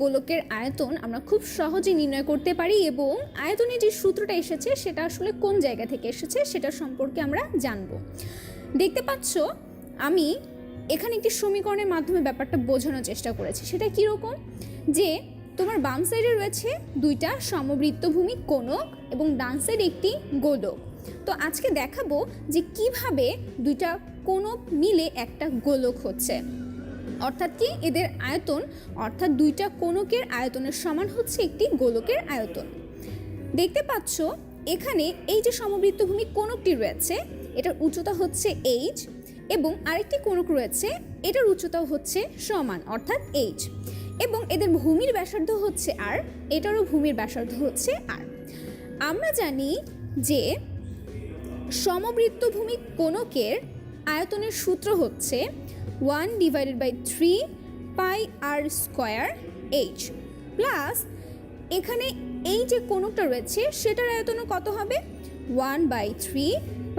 গোলকের আয়তন আমরা খুব সহজে নির্ণয় করতে পারি এবং আয়তনের যে সূত্রটা এসেছে সেটা আসলে কোন জায়গা থেকে এসেছে সেটা সম্পর্কে আমরা জানব। দেখতে পাচ্ছ, আমি এখানে একটি সমীকরণের মাধ্যমে ব্যাপারটা বোঝানোর চেষ্টা করেছি। সেটা কীরকম? যে তোমার বাম সাইডে রয়েছে দুইটা সমবৃত্তভূমি কোণক এবং ডান সাইড একটি গোলক। তো আজকে দেখাবো যে কীভাবে দুইটা কোণক মিলে একটা গোলক হচ্ছে। অর্থাৎ কি? এদের আয়তন, অর্থাৎ দুইটা কোণকের আয়তনের সমান হচ্ছে একটি গোলকের আয়তন। দেখতে পাচ্ছ, এখানে এই যে সমবৃত্তভূমি কোণকটি রয়েছে, এটার উচ্চতা হচ্ছে এইচ এবং আরেকটি কোণক রয়েছে, এটার উচ্চতাও হচ্ছে সমান, অর্থাৎ এইচ এবং এদের ভূমির ব্যাসার্ধ হচ্ছে আর এটারও ভূমির ব্যাসার্ধ হচ্ছে আর আমরা জানি যে সমবৃত্তভূমি কোণকের আয়তনের সূত্র হচ্ছে one divided by three pi R square H plus এখানে এই যে কোনোটা রয়েছে, সেটার আয়তনও কত হবে? One by three